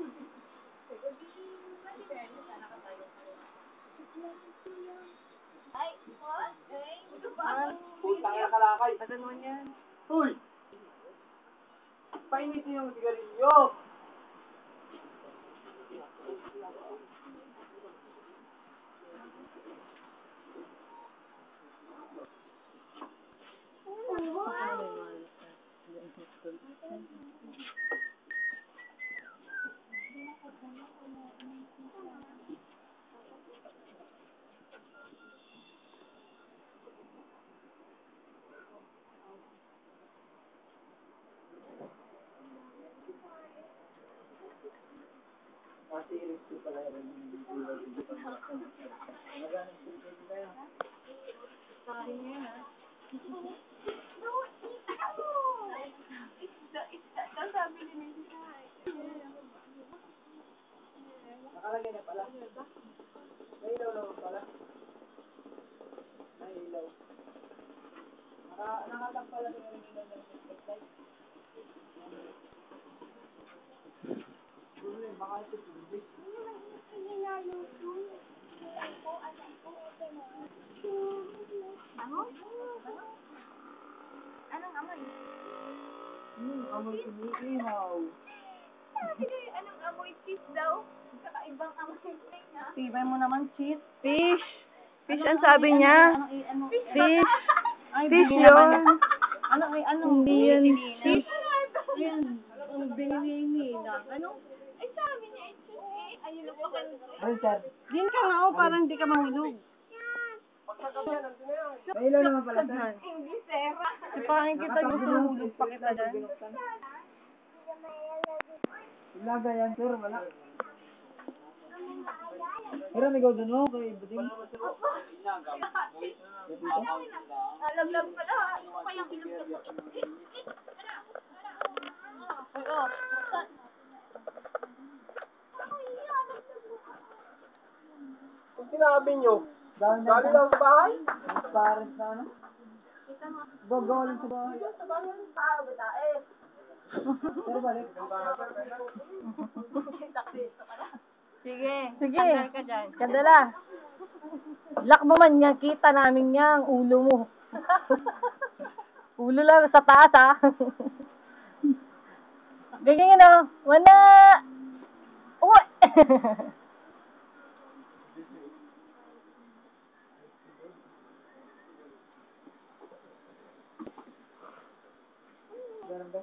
Ay, what? Ay, ano ba? Putang ina kalakay. Ano naman yan? Uy! Painitin yung sigarilyo. Kasi ko pala yun. Ang sabi ni Nisa. Nakalagay na pala. May ilaw naman pala. May ilaw. Naka, pala yung ilaw ng spotlight. Ano ito tubig. Ano? Anong amoy? Hmm, amoy umiihaw. Sabi ko yung anong amoy cheese daw. Kakaibang amoy na. Tibay mo naman, cheese. Fish. Fish ang sabi niya. Fish. Fish yun. Ano, ay, ano? Hindi yun Fish. Ayun. Ang binili ni na. Ano? Ay, sabi niya, it's just po Richard. Din ka nga, oh, parang hindi ka mahulog. May ilaw naman pala. sir. Hindi, Sarah. Kasi parang kita gusto mahulog pa kita dyan. Ilaga yan, sir. Wala. Pero may gawin mo kay Buding. Alam lang pala. Ano kayang inom ka po? Oo. Kung sinabi nyo, dahil lang sa bahay, parents na ano? Gagawin sa bahay. Pero balik. Sige. Sige. Tanggal ka dyan. Lock mo man yan, kita namin yan, ulo mo. ulo lang sa taas, ha? Ganyan yun, oh. Wala! Uy! ነበር።